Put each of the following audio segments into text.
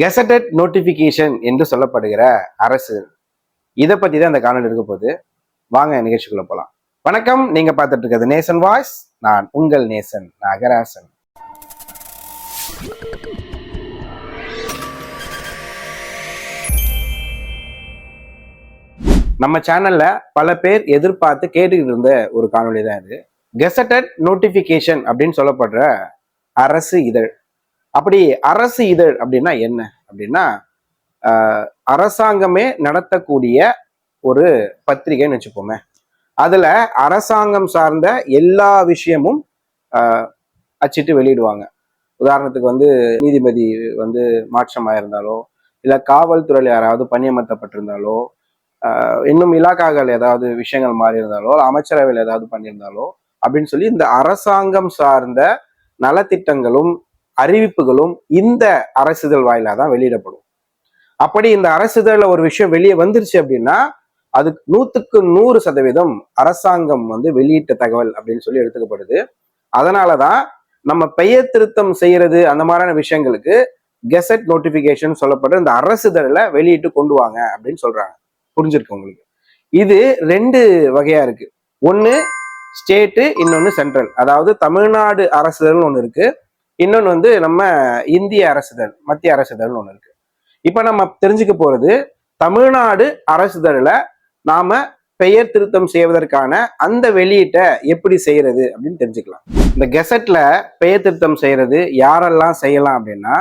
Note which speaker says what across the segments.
Speaker 1: Gazetted notification என்று சொல்லப்படுகிற அரசு. இதை பத்தி தான் இந்த காணொலி இருக்க போகுது. வாங்க நிகழ்ச்சிக்குள்ள போலாம். வணக்கம் நீங்க பார்த்துட்டு இருக்கிறது நேசன் வாய்ஸ். நான் உங்கள் நேசன் நாகராசன். நம்ம சேனல்ல பல பேர் எதிர்பார்த்து கேட்டுக்கிட்டு இருந்த ஒரு காணொளி தான் இது. கெசட்டட் நோட்டிபிகேஷன் அப்படின்னு சொல்லப்படுற அரசு இதழ். அப்படி அரசு இதழ் அப்படின்னா என்ன? அப்படின்னா அரசாங்கமே நடத்தக்கூடிய ஒரு பத்திரிகைன்னு வச்சுப்போமே அதுல அரசாங்கம் சார்ந்த எல்லா விஷயமும் அச்சிட்டு வெளியிடுவாங்க. உதாரணத்துக்கு வந்து நீதிபதி வந்து மாற்றமாக இருந்தாலோ இல்லை காவல்துறையில் யாராவது பணியமர்த்தப்பட்டிருந்தாலோ இன்னும் இலாக்காக்கள் ஏதாவது விஷயங்கள் மாறி இருந்தாலோ அமைச்சரவையில் ஏதாவது பண்ணியிருந்தாலோ அப்படின்னு சொல்லி இந்த அரசாங்கம் சார்ந்த நலத்திட்டங்களும் அறிவிப்புகளும் இந்த அரசிதழ் வாயிலாக தான் வெளியிடப்படும். அப்படி இந்த அரசிதழில் ஒரு விஷயம் வெளியே வந்துருச்சு அப்படின்னா அது நூத்துக்கு நூறு சதவீதம் அரசாங்கம் வந்து வெளியிட்ட தகவல் அப்படின்னு சொல்லி எடுத்துக்கப்படுது. அதனாலதான் நம்ம பெயர் திருத்தம் செய்யறது அந்த மாதிரியான விஷயங்களுக்கு கெசட் நோட்டிபிகேஷன் சொல்லப்படுற இந்த அரசிதழில் வெளியிட்டு கொண்டு வாங்க அப்படின்னு சொல்றாங்க. புரிஞ்சிருக்கு உங்களுக்கு? இது ரெண்டு வகையா இருக்கு. ஒன்று ஸ்டேட்டு இன்னொன்று சென்ட்ரல். அதாவது தமிழ்நாடு அரசிதழ்னு ஒன்று இருக்கு. இன்னொன்று வந்து நம்ம இந்திய அரசுதழ் மத்திய அரசிதழ்னு ஒன்று இருக்கு. இப்போ நம்ம தெரிஞ்சுக்க போகிறது தமிழ்நாடு அரசுதழில் நாம் பெயர் திருத்தம் செய்வதற்கான அந்த வெளியீட்டை எப்படி செய்யறது அப்படின்னு தெரிஞ்சுக்கலாம். இந்த கெசட்ல பெயர் திருத்தம் செய்யறது யாரெல்லாம் செய்யலாம் அப்படின்னா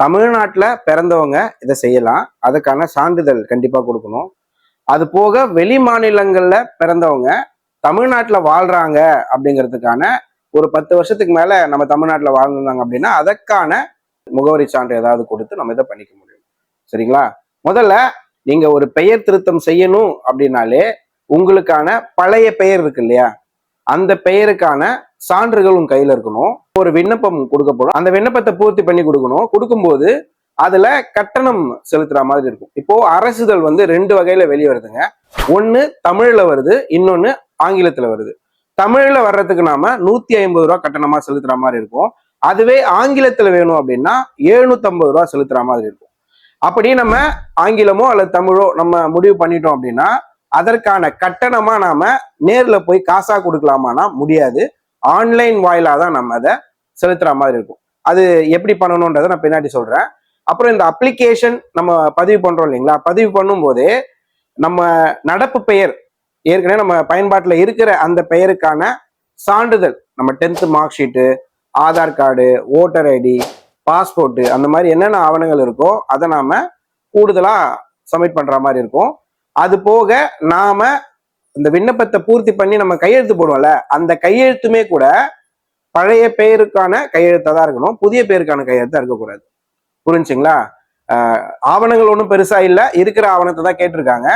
Speaker 1: தமிழ்நாட்டில் பிறந்தவங்க இதை செய்யலாம். அதுக்கான சான்றிதழ் கண்டிப்பாக கொடுக்கணும். அது போக வெளி மாநிலங்களில் பிறந்தவங்க தமிழ்நாட்டில் வாழ்றாங்க அப்படிங்கிறதுக்கான ஒரு பத்து வருஷத்துக்கு மேல நம்ம தமிழ்நாட்டில் வாழ்ந்தாங்க அப்படின்னா அதற்கான முகவரி சான்று ஏதாவது கொடுத்து நம்ம இதை பண்ணிக்க முடியும். சரிங்களா? முதல்ல நீங்க ஒரு பெயர் திருத்தம் செய்யணும் அப்படின்னாலே உங்களுக்கான பழைய பெயர் இருக்கு இல்லையா? அந்த பெயருக்கான சான்றுகள் உங்க கையில இருக்கணும். ஒரு விண்ணப்பம் கொடுக்கப்படும் அந்த விண்ணப்பத்தை பூர்த்தி பண்ணி கொடுக்கணும். கொடுக்கும்போது அதுல கட்டணம் செலுத்துற மாதிரி இருக்கும். இப்போ அரசுதல் வந்து ரெண்டு வகையில வெளியே வருதுங்க ஒன்னு தமிழ்ல வருது இன்னொன்னு ஆங்கிலத்துல வருது. தமிழ்ல வர்றதுக்கு நாம நூத்தி ஐம்பது ரூபா கட்டணமா செலுத்துற மாதிரி இருக்கும். அதுவே ஆங்கிலத்துல வேணும் அப்படின்னா 750 ரூபா செலுத்துற மாதிரி இருக்கும். அப்படி நம்ம ஆங்கிலமோ அல்லது தமிழோ நம்ம முடிவு பண்ணிட்டோம் அப்படின்னா அதற்கான கட்டணமா நாம நேர்ல போய் காசா கொடுக்கலாமானா முடியாது. ஆன்லைன் வாயிலா தான் நம்ம அதை செலுத்துற மாதிரி இருக்கும். அது எப்படி பண்ணணுன்றதை நான் பின்னாடி சொல்றேன். அப்புறம் இந்த அப்ளிகேஷன் நம்ம பதிவு பண்றோம் இல்லைங்களா? பதிவு பண்ணும்போதே நம்ம நடப்பு பெயர் ஏற்கனவே நம்ம பயன்பாட்டில் இருக்கிற அந்த பெயருக்கான சான்றிதழ் நம்ம tenth mark sheet Aadhaar card voter ID passport அந்த மாதிரி என்னென்ன ஆவணங்கள் இருக்கோ அதை நாம் கூடுதலாக சப்மிட் பண்ணுற மாதிரி இருக்கும். அது போக நாம் இந்த விண்ணப்பத்தை பூர்த்தி பண்ணி நம்ம கையெழுத்து போடுவோம்ல அந்த கையெழுத்துமே கூட பழைய பெயருக்கான கையெழுத்தாக தான் இருக்கணும். புதிய பெயருக்கான கையெழுத்தாக இருக்கக்கூடாது. புரிஞ்சுங்களா? ஆவணங்கள் ஒன்றும் பெருசாக இல்லை இருக்கிற ஆவணத்தை தான் கேட்டிருக்காங்க.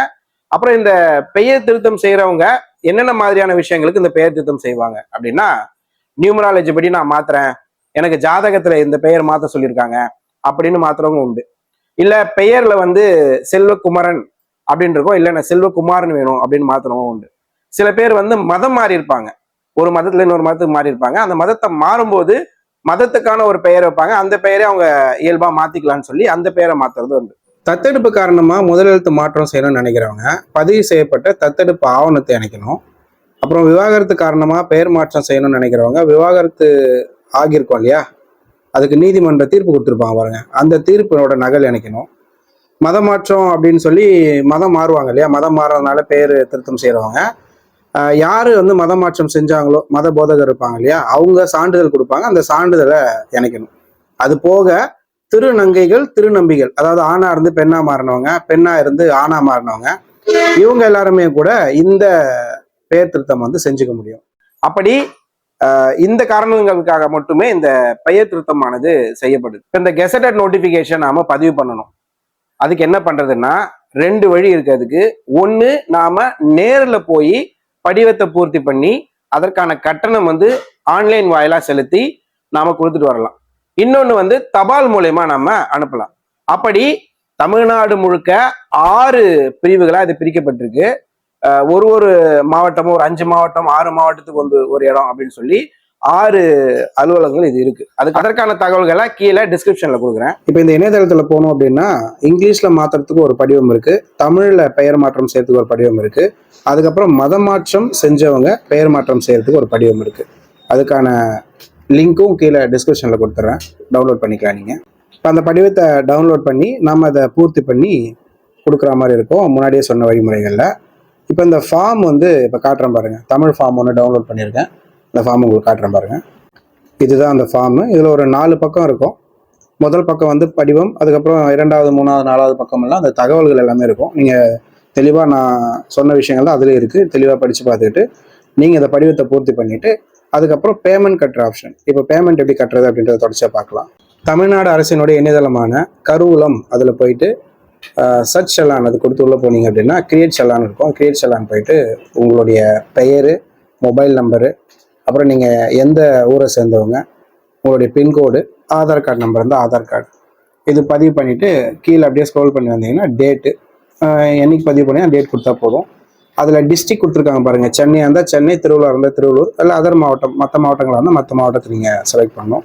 Speaker 1: அப்புறம் இந்த பெயர் திருத்தம் செய்யறவங்க என்னென்ன மாதிரியான விஷயங்களுக்கு இந்த பெயர் திருத்தம் செய்வாங்க? அப்படின்னா நியூமராலஜி படி நான் மாத்துறேன். எனக்கு ஜாதகத்துல இந்த பெயர் மாத்த சொல்லியிருக்காங்க அப்படின்னு மாத்துறவங்க உண்டு. இல்ல பெயர்ல வந்து செல்வகுமரன் அப்படின்னு இருக்கும் இல்ல நான் செல்வகுமார்னு வேணும் அப்படின்னு மாத்துறவங்க உண்டு. சில பேர் வந்து மதம் மாறி இருப்பாங்க ஒரு மதத்துல இன்னொரு மதத்துக்கு மாறி இருப்பாங்க அந்த மதத்தை மாறும்போது மதத்துக்கான ஒரு பெயர் வைப்பாங்க. அந்த பெயரை அவங்க இயல்பா மாத்திக்கலாம்னு சொல்லி அந்த பெயரை மாத்துறது உண்டு. தத்தெடுப்பு காரணமாக முதலெழுத்து மாற்றம் செய்யணும்னு நினைக்கிறவங்க பதிவு செய்யப்பட்ட தத்தெடுப்பு ஆவணத்தை இணைக்கணும் அப்புறம் விவாகரத்து காரணமாக பெயர் மாற்றம் செய்யணும்னு நினைக்கிறவங்க விவாகரத்து ஆகியிருக்கோம் இல்லையா? அதுக்கு நீதிமன்ற தீர்ப்பு கொடுத்துருப்பாங்க பாருங்க. அந்த தீர்ப்பினோட நகல் இணைக்கணும் மதம் மாற்றம் அப்படின்னு சொல்லி மதம் மாறுவாங்க இல்லையா? மதம் மாறுறதுனால பெயர் திருத்தம் செய்கிறவங்க யார் வந்து மதம் மாற்றம் செஞ்சாங்களோ மத போதகர் இருப்பாங்க இல்லையா? அவங்க சான்றிதழ் கொடுப்பாங்க. அந்த சான்றிதழை இணைக்கணும் அது போக திருநங்கைகள் திருநம்பிகள். அதாவது ஆணா இருந்து பெண்ணா மாறினவங்க பெண்ணா இருந்து ஆணா மாறினவங்க. இவங்க எல்லாருமே கூட இந்த பெயர் திருத்தம் வந்து செஞ்சுக்க முடியும். அப்படி ஆஹ், இந்த காரணங்களுக்காக மட்டுமே இந்த பெயர் திருத்தமானது செய்யப்படுது. இப்போ இந்த கெசட்டட் நோட்டிபிகேஷன் நாம பதிவு பண்ணணும். அதுக்கு என்ன பண்றதுன்னா ரெண்டு வழி இருக்கு அதுக்கு. நாம நேரில் போய் படிவத்தை பூர்த்தி பண்ணி அதற்கான கட்டணம் வந்து ஆன்லைன் வாயிலா செலுத்தி நாம கொடுத்துட்டு வரலாம். இன்னொன்று வந்து தபால் மூலயமா நம்ம அனுப்பலாம். அப்படி தமிழ்நாடு முழுக்க ஆறு பிரிவுகளாக இது பிரிக்கப்பட்டிருக்கு. ஒரு ஒரு மாவட்டமும் ஒரு அஞ்சு மாவட்டம் ஆறு மாவட்டத்துக்கு வந்து ஒரு இடம் அப்படின்னு சொல்லி ஆறு அலுவலகங்கள் இது இருக்கு. அதுக்கு அதற்கான தகவல்களை கீழே டிஸ்கிரிப்ஷன்ல கொடுக்குறேன். இப்போ இந்த இணையதளத்துல போனோம் அப்படின்னா இங்கிலீஷ்ல மாத்துறதுக்கு ஒரு படிவம் இருக்கு. தமிழ்ல பெயர் மாற்றம் செய்யறதுக்கு ஒரு படிவம் இருக்கு. அதுக்கப்புறம் மத மாற்றம் செஞ்சவங்க பெயர் மாற்றம் செய்யறதுக்கு ஒரு படிவம் இருக்கு. அதுக்கான லிங்க்கும் கீழே டிஸ்கிரிப்ஷனில் கொடுத்துட்றேன் டவுன்லோட் பண்ணிக்கலாம் நீங்கள் இப்போ அந்த படிவத்தை டவுன்லோட் பண்ணி நம்ம அதை பூர்த்தி பண்ணி கொடுக்குற மாதிரி இருக்கும். முன்னாடியே சொன்ன வழிமுறைகளில். இப்போ இந்த ஃபார்ம் வந்து இப்போ காட்டுறேன் பாருங்கள் தமிழ் ஃபார்ம் ஒன்று டவுன்லோட் பண்ணியிருக்கேன். இந்த ஃபார்ம் உங்களுக்கு காட்டுறேன் பாருங்கள் இதுதான் அந்த ஃபார்மு இதில் ஒரு நாலு பக்கம் இருக்கும். முதல் பக்கம் வந்து படிவம் அதுக்கப்புறம் இரண்டாவது மூணாவது நாலாவது பக்கமெல்லாம் அந்த தகவல்கள் எல்லாமே இருக்கும். நீங்கள் தெளிவாக நான் சொன்ன விஷயங்கள் தான் இருக்குது தெளிவாக படித்து பார்த்துக்கிட்டு நீங்கள் இந்த படிவத்தை பூர்த்தி பண்ணிவிட்டு அதுக்கப்புறம் பேமெண்ட் கட்டுற ஆப்ஷன் இப்போ பேமெண்ட் எப்படி கட்டுறது அப்படின்றத தொடர்ச்சியாக பார்க்கலாம். தமிழ்நாடு அரசினுடைய இணையதளமான கருவூலம் அதில் போயிட்டு சர்ச் செல்லான் அது கொடுத்து உள்ளே போனீங்க அப்படின்னா கிரியேட் செல்லான் இருக்கும். கிரியேட் செல்லான் போயிட்டு உங்களுடைய பெயர் மொபைல் நம்பரு அப்புறம் நீங்கள் எந்த ஊரை சேர்ந்தவங்க உங்களுடைய பின்கோடு ஆதார் கார்டு நம்பர் இருந்தால் ஆதார் கார்டு இது பதிவு பண்ணிவிட்டு கீழே அப்படியே ஸ்க்ரோல் பண்ணி வந்தீங்கன்னா டேட்டு என்னைக்கு பதிவு பண்ணி டேட் கொடுத்தா போதும். அதில் டிஸ்ட்ரிக் கொடுத்துருக்காங்க பாருங்கள் சென்னையாக இருந்தால் சென்னை திருவள்ளூர் இருந்தால் திருவள்ளூர் இல்லை அதர் மாவட்டம் மற்ற மாவட்டங்களாக இருந்தால் மற்ற மாவட்டத்தை நீங்கள் செலக்ட் பண்ணணும்.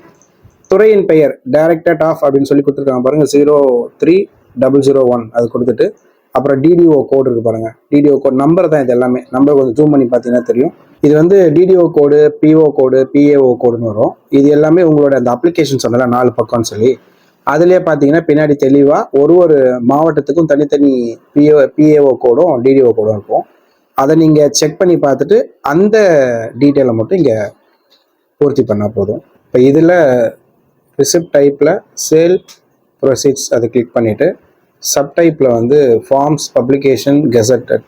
Speaker 1: துறையின் பெயர் டைரக்டட் ஆஃப் அப்படின்னு சொல்லி கொடுத்துருக்காங்க பாருங்கள் zero three double zero one அது கொடுத்துட்டு அப்புறம் டிடிஓ கோடு இருக்குது பாருங்கள் டிடிஓ கோட் நம்பர் தான் இது எல்லாமே. நம்பர் கொஞ்சம் ஜூம் பண்ணி பார்த்தீங்கன்னா தெரியும். இது வந்து DDO code PO code PAO கோடுன்னு வரும். இது எல்லாமே உங்களோட அந்த அப்ளிகேஷன் சொன்னல நாலு பக்கம்னு சொல்லி. அதுலேயே பார்த்தீங்கன்னா பின்னாடி தெளிவாக ஒரு ஒரு மாவட்டத்துக்கும் தனித்தனி பிஓ பிஏஓ கோடும் டிடிஓ கோடும் இருக்கும். அதை நீங்கள் செக் பண்ணி பார்த்துட்டு அந்த டீட்டெயிலை மட்டும் இங்கே பூர்த்தி பண்ணால் போதும். இப்போ இதில் ரிசிப்ட் டைப்பில் சேல் ப்ரொசீட்ஸ் அதை கிளிக் பண்ணிவிட்டு சப்டைப்பில் வந்து ஃபார்ம்ஸ் பப்ளிகேஷன் கெசட்டட்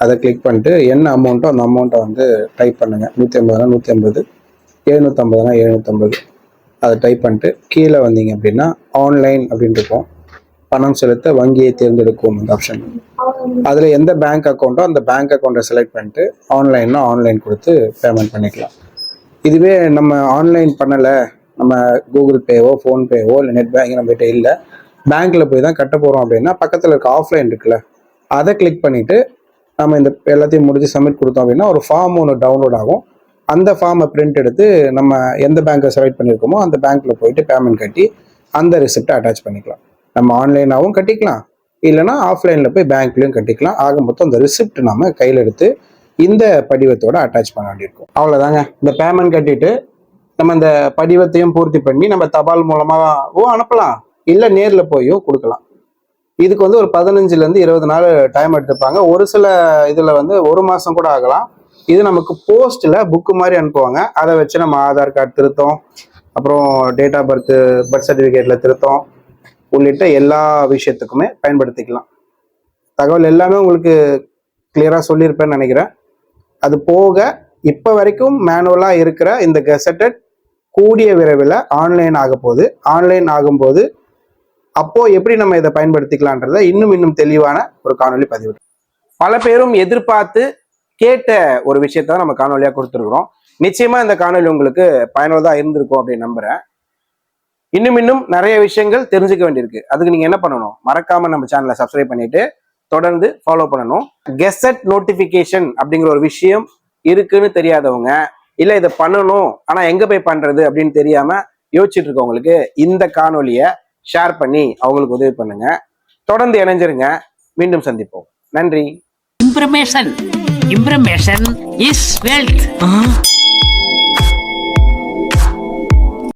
Speaker 1: அதை கிளிக் பண்ணிட்டு என்ன அமௌண்ட்டோ அந்த அமௌண்ட்டை வந்து டைப் பண்ணுங்கள் நூற்றி ஐம்பதுனா நூற்றி ஐம்பது எழுநூற்றம்பதுனா எழுநூற்றம்பது அதை டைப் பண்ணிட்டு கீழே வந்தீங்க அப்படின்னா ஆன்லைன் அப்படின்னு இருக்கும். பணம் செலுத்த வங்கியை தேர்ந்தெடுக்கும் அந்த ஆப்ஷன் அதில் எந்த பேங்க் அக்கௌண்ட்டோ அந்த பேங்க் அக்கௌண்ட்டை செலக்ட் பண்ணிட்டு ஆன்லைன்னா ஆன்லைன் கொடுத்து பேமெண்ட் பண்ணிக்கலாம். இதுவே நம்ம ஆன்லைன் பண்ணலை. நம்ம கூகுள் பேவோ ஃபோன்பேவோ இல்லை நெட் பேங்கிங் நம்மகிட்ட இல்லை. பேங்க்கில் போய் தான் கட்ட போகிறோம் அப்படின்னா பக்கத்தில் இருக்க ஆஃப்லைன் இருக்குல்ல அதை கிளிக் பண்ணிவிட்டு நம்ம இந்த எல்லாத்தையும் முடிச்சு சப்மிட் கொடுத்தோம் அப்படின்னா ஒரு ஃபார்ம் ஒன்று டவுன்லோட் ஆகும். அந்த ஃபார்மை பிரிண்ட் எடுத்து நம்ம எந்த பேங்க்கை செலக்ட் பண்ணியிருக்கோமோ அந்த பேங்க்கில் போயிட்டு பேமெண்ட் கட்டி அந்த ரிசிப்டை அட்டாச் பண்ணிக்கலாம். நம்ம ஆன்லைனாகவும் கட்டிக்கலாம். இல்லைனா ஆஃப்லைனில் போய் பேங்க்லேயும் கட்டிக்கலாம். ஆக மொத்தம் அந்த ரிசிப்ட் நம்ம கையில் எடுத்து இந்த படிவத்தோட அட்டாச் பண்ண வேண்டியிருக்கும். அவ்வளோதாங்க இந்த பேமெண்ட் கட்டிட்டு நம்ம இந்த படிவத்தையும் பூர்த்தி பண்ணி நம்ம தபால் மூலமாகவும் அனுப்பலாம். இல்லை நேரில் போயும் கொடுக்கலாம். இதுக்கு வந்து ஒரு பதினஞ்சுலேருந்து இருபது நாள் டைம் எடுத்துப்பாங்க. ஒரு சில இதில் வந்து ஒரு மாதம் கூட ஆகலாம். இது நமக்கு போஸ்ட்டில் புக்கு மாதிரி அனுப்புவாங்க. அதை வச்சு நம்ம ஆதார் கார்டு திருத்தம். அப்புறம் டேட் ஆஃப் பர்த் பர்த் சர்டிஃபிகேட்டில் திருத்தம். உள்ளிட்ட எல்லா விஷயத்துக்குமே பயன்படுத்திக்கலாம். தகவல் எல்லாமே உங்களுக்கு கிளியராக சொல்லியிருப்பேன்னு நினைக்கிறேன். அது போக இப்போ வரைக்கும் மேனுவலாக இருக்கிற இந்த கெசட்டட் கூடிய விரைவில் ஆன்லைன் ஆக போகுது. ஆன்லைன் ஆகும்போது அப்போது எப்படி நம்ம இதை பயன்படுத்திக்கலான்றத இன்னும் இன்னும் தெளிவான ஒரு காணொளி பதிவு. பல பேரும் எதிர்பார்த்து கேட்ட ஒரு விஷயத்த நம்ம காணொலியாக கொடுத்துருக்குறோம். நிச்சயமாக இந்த காணொலி உங்களுக்கு பயனுள்ளதாக இருந்திருக்கும் அப்படின்னு நம்புறேன். இன்னும் இன்னும் நிறைய விஷயங்கள் தெரிஞ்சுக்க வேண்டியிருக்கு. அதுக்கு நீங்க என்ன பண்ணணும்? மறக்காம நம்ம சேனலை சப்ஸ்கிரைப் பண்ணிட்டு தொடர்ந்து ஃபாலோ பண்ணணும். கெசட் நோட்டிபிகேஷன் அப்படிங்கிற ஒரு விஷயம் இருக்குன்னு தெரியாதவங்க இல்ல இதை பண்ணணும் ஆனா எங்க போய் பண்றது அப்படின்னு தெரியாம யோசிச்சுட்டு இருக்கவங்களுக்கு இந்த காணொலியை ஷேர் பண்ணி அவங்களுக்கு உதவி பண்ணுங்க. தொடர்ந்து இணைஞ்சிருங்க. மீண்டும் சந்திப்போம். நன்றி.
Speaker 2: Information. Information is wealth.